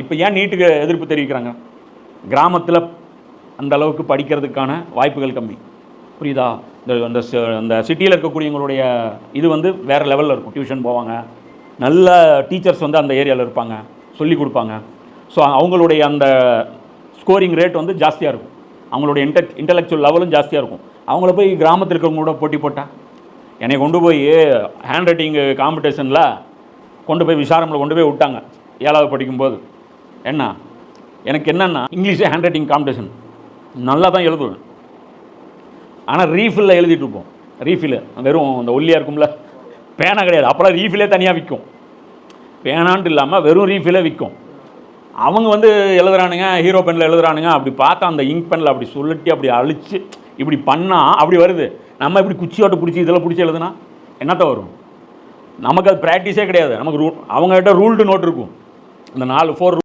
இப்போ ஏன் நீட்டுக்கு எதிர்ப்பு தெரிவிக்கிறாங்க? கிராமத்தில் அந்த அளவுக்கு படிக்கிறதுக்கான வாய்ப்புகள் கம்மி. புரியுதா? இந்த அந்த அந்த சிட்டியில் இருக்கக்கூடியவங்களுடைய இது வந்து வேறு லெவலில் இருக்கும். டியூஷன் போவாங்க. நல்ல டீச்சர்ஸ் வந்து அந்த ஏரியாவில் இருப்பாங்க. சொல்லி கொடுப்பாங்க. ஸோ அவங்களுடைய அந்த ஸ்கோரிங் ரேட் வந்து ஜாஸ்தியாக இருக்கும். அவங்களுடைய இன்டெ இன்டலெக்சுவல் லெவலும் ஜாஸ்தியாக இருக்கும். அவங்கள போய் கிராமத்தில் இருக்கிறவங்களோட கூட போட்டி போட்டால் என்னை கொண்டு போய் ஹேண்ட் ரைட்டிங் காம்படிஷனில் கொண்டு போய் விசாரமில் கொண்டு போய் விட்டாங்க. ஏழாவது படிக்கும்போது. என்ன? எனக்கு என்னென்னா இங்கிலீஷே ஹேண்ட் ரைட்டிங் காம்படிஷன் நல்லா தான் எழுதுவேன். ஆனால் ரீஃபில்ல எழுதிட்டு இருப்போம். ரீஃபில் வெறும் அந்த ஒல்லியாக இருக்கும்ல. பேனா கிடையாது. அப்போலாம் ரீஃபிலே தனியாக விற்கும். பேனான்ட்டு இல்லாமல் வெறும் ரீஃபிலே விற்கும். அவங்க வந்து எழுதுறானுங்க ஹீரோ பெனில் எழுதுறானுங்க. அப்படி பார்த்தா அந்த இங்க் பெனில் அப்படி சுழட்டி அப்படி அழிச்சு இப்படி பண்ணால் அப்படி வருது. நம்ம இப்படி குச்சியோட்ட பிடிச்சி இதெல்லாம் பிடிச்சி எழுதுனா என்னத்த வரும்? நமக்கு அது ப்ராக்டிஸே கிடையாது. நமக்கு ரூ அவங்ககிட்ட ரூல்டு நோட் இருக்கும். இந்த நாலு ஃபோர்